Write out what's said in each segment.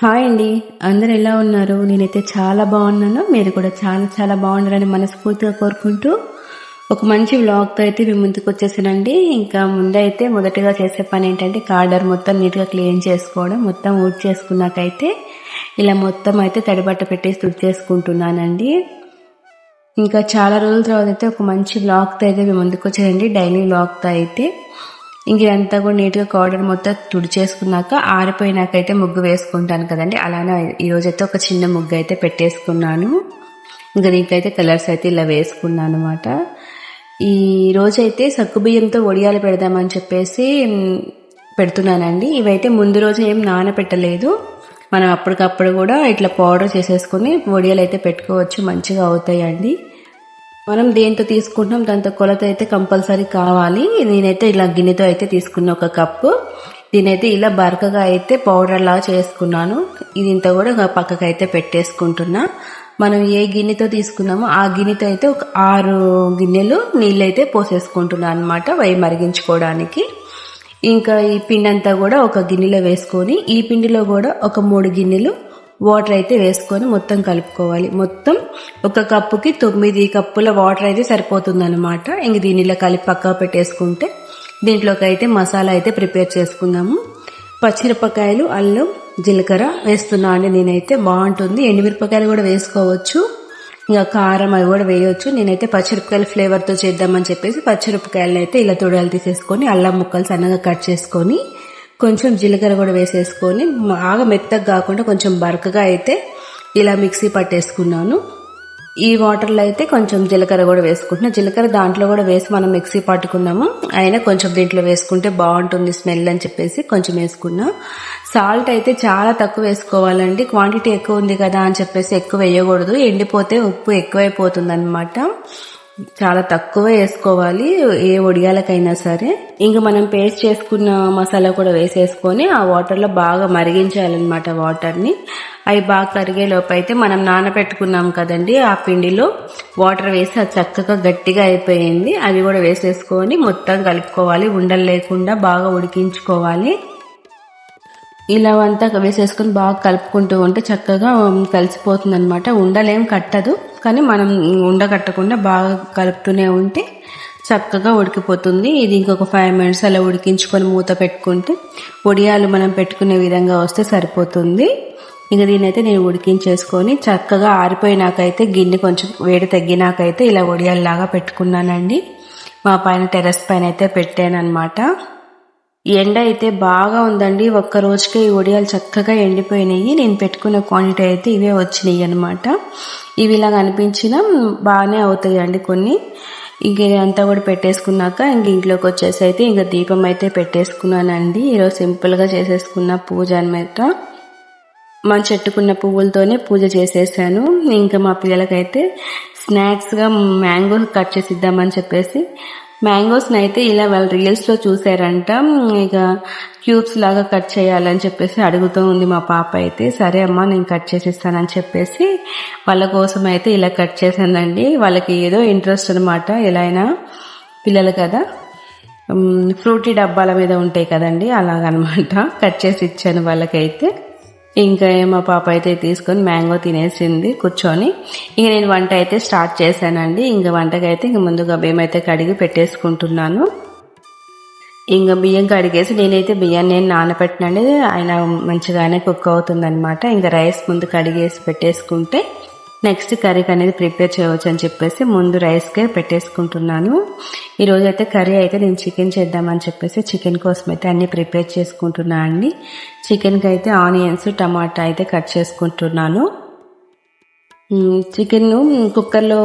Hi అండి. అందరు ఎలా ఉన్నారు? నేనైతే చాలా బాగున్నాను. మీరు కూడా చాలా చాలా బాగుండాలని మనస్ఫూర్తిగా కోరుకుంటూ ఒక మంచి వ్లాగ్తో అయితే మీ ముందుకు వచ్చేసానండి. ఇంకా ముందైతే మొదటగా చేసే పని ఏంటంటే కార్డర్ మొత్తం నీట్గా క్లీన్ చేసుకోవడం మొత్తం ఊడ్ చేసుకున్నాకైతే ఇలా మొత్తం అయితే తడిబట్ట పెట్టేసి తుడి చేసుకుంటున్నానండి. ఇంకా చాలా రోజుల తర్వాత అయితే ఒక మంచి వ్లాగ్తో అయితే మేము ముందుకు వచ్చాయండి డైలీ వ్లాగ్తో అయితే. ఇంక ఇదంతా కూడా నీట్గా కౌడర్ మొత్తం తుడిచేసుకున్నాక ఆరిపోయినాకైతే ముగ్గు వేసుకుంటాను కదండి. అలానే ఈరోజైతే ఒక చిన్న ముగ్గు అయితే పెట్టేసుకున్నాను. ఇంకా దీనికైతే కలర్స్ అయితే ఇలా వేసుకున్నాను అనమాట ఈ రోజైతే సగ్గుబియ్యంతో వడియాలు పెడదామని చెప్పేసి పెడుతున్నానండి. ఇవైతే ముందు రోజు ఏం నానపెట్టలేదు. మనం అప్పటికప్పుడు కూడా ఇట్లా పౌడర్ చేసేసుకుని వడియాలు అయితే పెట్టుకోవచ్చు మంచిగా అవుతాయండి. మనం దేంతో తీసుకుంటున్నాం? దాంతో కొలత అయితే కంపల్సరీ కావాలి. నేనైతే ఇలా గిన్నెతో అయితే తీసుకున్న ఒక కప్పు. దీనైతే ఇలా బరకగా అయితే పౌడర్ లాగా చేసుకున్నాను. ఇది ఇంత కూడా పక్కకు అయితే పెట్టేసుకుంటున్నా. మనం ఏ గిన్నెతో తీసుకున్నామో ఆ గిన్నెతో అయితే ఒక ఆరు గిన్నెలు నీళ్ళు అయితే పోసేసుకుంటున్నాను అనమాట వై మరిగించుకోవడానికి. ఇంకా ఈ పిండి అంతా కూడా ఒక గిన్నెలో వేసుకొని ఈ పిండిలో కూడా ఒక మూడు గిన్నెలు వాటర్ అయితే వేసుకొని మొత్తం కలుపుకోవాలి. మొత్తం ఒక కప్పుకి తొమ్మిది కప్పుల వాటర్ అయితే సరిపోతుంది అనమాట ఇంక దీనిలో కలిపి పక్క పెట్టేసుకుంటే దీంట్లోకి అయితే మసాలా అయితే ప్రిపేర్ చేసుకుందాము పచ్చిమిరపకాయలు అల్లం జీలకర్ర వేస్తున్నా అండి నేనైతే. బాగుంటుంది. ఎండుమిరపకాయలు కూడా వేసుకోవచ్చు. ఇంకా కారం అవి కూడా వేయవచ్చు నేనైతే పచ్చిమిరపకాయల ఫ్లేవర్తో చేద్దామని చెప్పేసి పచ్చిమిరపకాయలను అయితే ఇలా తొడాలు తీసేసుకొని అల్లం ముక్కలు సన్నగా కట్ చేసుకొని కొంచెం జీలకర్ర కూడా వేసేసుకొని బాగా మెత్తగా కాకుండా కొంచెం బరకగా అయితే ఇలా మిక్సీ పట్టేసుకున్నాను. ఈ వాటర్లో అయితే కొంచెం జీలకర్ర కూడా వేసుకుంటున్నా. జీలకర్ర దాంట్లో కూడా వేసి మనం మిక్సీ పట్టుకున్నాము. అయినా కొంచెం దీంట్లో వేసుకుంటే బాగుంటుంది స్మెల్ అని చెప్పేసి కొంచెం వేసుకున్నా. సాల్ట్ అయితే చాలా తక్కువ వేసుకోవాలండి. క్వాంటిటీ ఎక్కువ ఉంది కదా అని చెప్పేసి ఎక్కువ వేయకూడదు. ఎండిపోతే ఉప్పు ఎక్కువైపోతుంది అనమాట చాలా తక్కువ వేసుకోవాలి ఏ ఒడియాలకైనా సరే. ఇంకా మనం పేస్ట్ చేసుకున్న మసాలా కూడా వేసేసుకొని ఆ వాటర్లో బాగా మరిగించాలన్నమాట వాటర్ని. అవి బాగా కరిగేలోపు అయితే మనం నానబెట్టుకున్నాం కదండి ఆ పిండిలో వాటర్ వేసి అది చక్కగా గట్టిగా అయిపోయింది. అది కూడా వేసేసుకొని మొత్తం కలుపుకోవాలి ఉండలు లేకుండా బాగా ఉడికించుకోవాలి. ఇలా అంతా వేసేసుకొని బాగా కలుపుకుంటూ ఉంటే చక్కగా కలిసిపోతుంది అనమాట ఉండలేం కట్టదు. కానీ మనం ఉండగట్టకుండా బాగా కలుపుతూనే ఉంటే చక్కగా ఉడికిపోతుంది. ఇది ఇంకొక ఫైవ్ మినిట్స్ అలా ఉడికించుకొని మూత పెట్టుకుంటే వడియాలు మనం పెట్టుకునే విధంగా వస్తే సరిపోతుంది. ఇక అయితే నేను ఉడికించేసుకొని చక్కగా ఆరిపోయినాకైతే గిన్నె కొంచెం వేడి తగ్గినాకైతే ఇలా వడియాల్లాగా పెట్టుకున్నానండి. మా పైన టెర్రస్ పైన అయితే పెట్టాను అనమాట ఎండ అయితే బాగా ఉందండి. ఒక్క రోజుకే ఈ వడియాలు చక్కగా ఎండిపోయినాయి. నేను పెట్టుకున్న క్వాంటిటీ అయితే ఇవే వచ్చినాయి అనమాట ఇవి ఇలా కనిపించినా బాగానే అవుతాయండి కొన్ని. ఇంక అంతా కూడా పెట్టేసుకున్నాక ఇంక ఇంట్లోకి వచ్చేసి అయితే ఇంక దీపం అయితే పెట్టేసుకున్నానండి. ఈరోజు సింపుల్గా చేసేసుకున్న పూజ అనమాట మా చెట్టుకున్న పువ్వులతోనే పూజ చేసేసాను. ఇంకా మా పిల్లలకైతే స్నాక్స్గా మ్యాంగో కట్ చేసి ఇద్దామని చెప్పేసి మ్యాంగోస్ని అయితే ఇలా వాళ్ళ రీల్స్లో చూసారంట. ఇక క్యూబ్స్ లాగా కట్ చేయాలని చెప్పేసి అడుగుతూ ఉంది మా పాప అయితే. సరే అమ్మా నేను కట్ చేసి ఇస్తానని చెప్పేసి వాళ్ళ కోసం అయితే ఇలా కట్ చేశానండి వాళ్ళకి ఏదో ఇంట్రెస్ట్ అనమాట ఎలా అయినా పిల్లలు కదా. ఫ్రూటీ డబ్బాల మీద ఉంటాయి కదండి అలాగనమాట. కట్ చేసి ఇచ్చాను వాళ్ళకైతే. ఇంకా మా పాప అయితే తీసుకొని మ్యాంగో తినేసింది కూర్చొని. ఇక నేను వంట అయితే స్టార్ట్ చేశానండి. ఇంకా వంటకైతే ఇంక ముందుగా బియ్యం అయితే కడిగి పెట్టేసుకుంటున్నాను. ఇంకా బియ్యం కడిగేసి నేనైతే బియ్యాన్ని నేను నానబెట్టినండి ఆయన మంచిగానే కుక్ అవుతుందనమాట ఇంకా రైస్ ముందు కడిగేసి పెట్టేసుకుంటే నెక్స్ట్ కర్రీకి అనేది ప్రిపేర్ చేయవచ్చు అని చెప్పేసి ముందు రైస్కే పెట్టేసుకుంటున్నాను. ఈరోజు అయితే కర్రీ అయితే నేను చికెన్ చేద్దామని చెప్పేసి చికెన్ కోసం అయితే అన్నీ ప్రిపేర్ చేసుకుంటున్నాను అండి. చికెన్కి అయితే ఆనియన్స్ టమాటా అయితే కట్ చేసుకుంటున్నాను. చికెన్ను కుక్కర్లో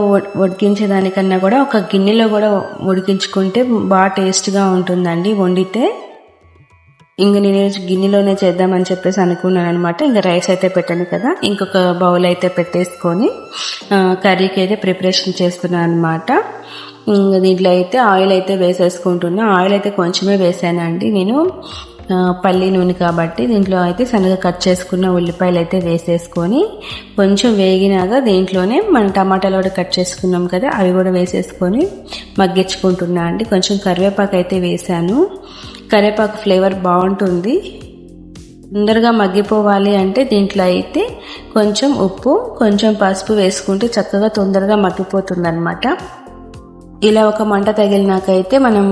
ఉడికించేదానికన్నా కూడా ఒక గిన్నెలో కూడా ఉడికించుకుంటే బాగా టేస్ట్గా ఉంటుందండి వండితే. ఇంక నేను గిన్నెలోనే చేద్దామని చెప్పేసి అనుకున్నాను అనమాట ఇంకా రైస్ అయితే పెట్టాను కదా. ఇంకొక బౌల్ అయితే పెట్టేసుకొని కర్రీకి అయితే ప్రిపరేషన్ చేస్తున్నాను అనమాట ఇంకా దీంట్లో అయితే ఆయిల్ అయితే వేసేసుకుంటున్నా. ఆయిల్ అయితే కొంచెమే వేసానండి నేను. పల్లి నూనె కాబట్టి దీంట్లో అయితే సన్నగా కట్ చేసుకున్న ఉల్లిపాయలు అయితే వేసేసుకొని కొంచెం వేగినాక దీంట్లోనే మనం టమాటాలు కూడా కట్ చేసుకున్నాం కదా అవి కూడా వేసేసుకొని మగ్గించుకుంటున్నా అండి. కొంచెం కరివేపాకు అయితే వేసాను. కరివేపాకు ఫ్లేవర్ బాగుంటుంది. తొందరగా మగ్గిపోవాలి అంటే దీంట్లో అయితే కొంచెం ఉప్పు కొంచెం పసుపు వేసుకుంటే చక్కగా తొందరగా మగ్గిపోతుంది అనమాట ఇలా ఒక మంట తగిలినాకైతే మనం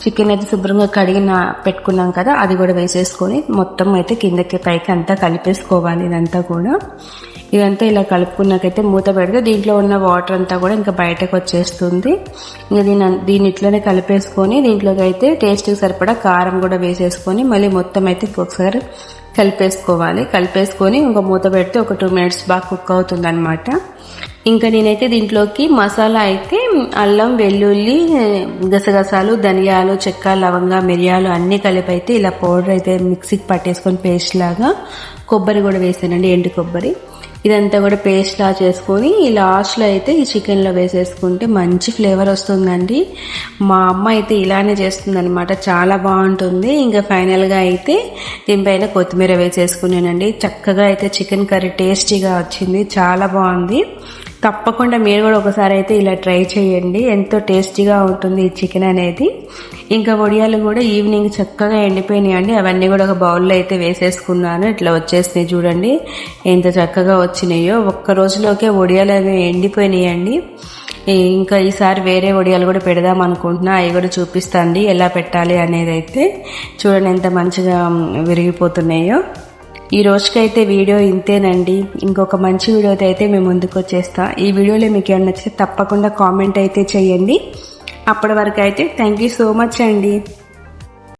చికెన్ అయితే శుభ్రంగా కడిగిన పెట్టుకున్నాం కదా అది కూడా వేసేసుకొని మొత్తం అయితే కిందకి పైకి అంతా కలిపేసుకోవాలి ఇదంతా కూడా. ఇదంతా ఇలా కలుపుకున్నాకైతే మూత పెడితే దీంట్లో ఉన్న వాటర్ అంతా కూడా ఇంకా బయటకు వచ్చేస్తుంది. ఇంకా దీని దీని ఇట్లనే కలిపేసుకొని దీంట్లోకి అయితే టేస్ట్కి సరిపడా కారం కూడా వేసేసుకొని మళ్ళీ మొత్తం అయితే ఒకసారి కలిపేసుకోవాలి. కలిపేసుకొని ఇంకా మూత పెడితే ఒక టూ మినిట్స్ బాగా కుక్ అవుతుంది అనమాట ఇంకా నేనైతే దీంట్లోకి మసాలా అయితే అల్లం వెల్లుల్లి గసగసాలు ధనియాలు చెక్క లవంగా మిరియాలు అన్నీ కలిపి అయితే ఇలా పౌడర్ అయితే మిక్సీకి పట్టేసుకొని పేస్ట్ లాగా కొబ్బరి కూడా వేసానండి ఎండు కొబ్బరి. ఇదంతా కూడా పేస్ట్ లా చేసుకొని లాస్ట్లో అయితే ఈ చికెన్లో వేసేసుకుంటే మంచి ఫ్లేవర్ వస్తుందండి. మా అమ్మ అయితే ఇలానే చేస్తుందనమాట చాలా బాగుంటుంది. ఇంకా ఫైనల్గా అయితే దీనిపైన కొత్తిమీర వేసేసుకున్నానండి. చక్కగా అయితే చికెన్ కర్రీ టేస్టీగా వచ్చింది. చాలా బాగుంది. తప్పకుండా మీరు కూడా ఒకసారి అయితే ఇలా ట్రై చేయండి. ఎంతో టేస్టీగా ఉంటుంది ఈ చికెన్ అనేది. ఇంకా వడియాలు కూడా ఈవినింగ్ చక్కగా ఎండిపోయినాయండి. అవన్నీ కూడా ఒక బౌల్లో అయితే వేసేసుకున్నాను. ఇట్లా వచ్చేసినాయి చూడండి. ఎంత చక్కగా వచ్చినాయో. ఒక్క రోజులోకే వడియాలు అవి ఎండిపోయినాయండి. ఇంకా ఈసారి వేరే వడియాలు కూడా పెడదాం అనుకుంటున్నా. అవి కూడా చూపిస్తాండి ఎలా పెట్టాలి అనేది అయితే. చూడండి ఎంత మంచిగా విరిగిపోతున్నాయో. ఈ రోజుకైతే వీడియో ఇంతేనండి. ఇంకొక మంచి వీడియోతో అయితే మేము ముందుకు వచ్చేస్తా. ఈ వీడియోలో మీకు ఏమైనా నచ్చితే తప్పకుండా కామెంట్ అయితే చేయండి. అప్పటి వరకు అయితే థ్యాంక్ యూ సో మచ్ అండి.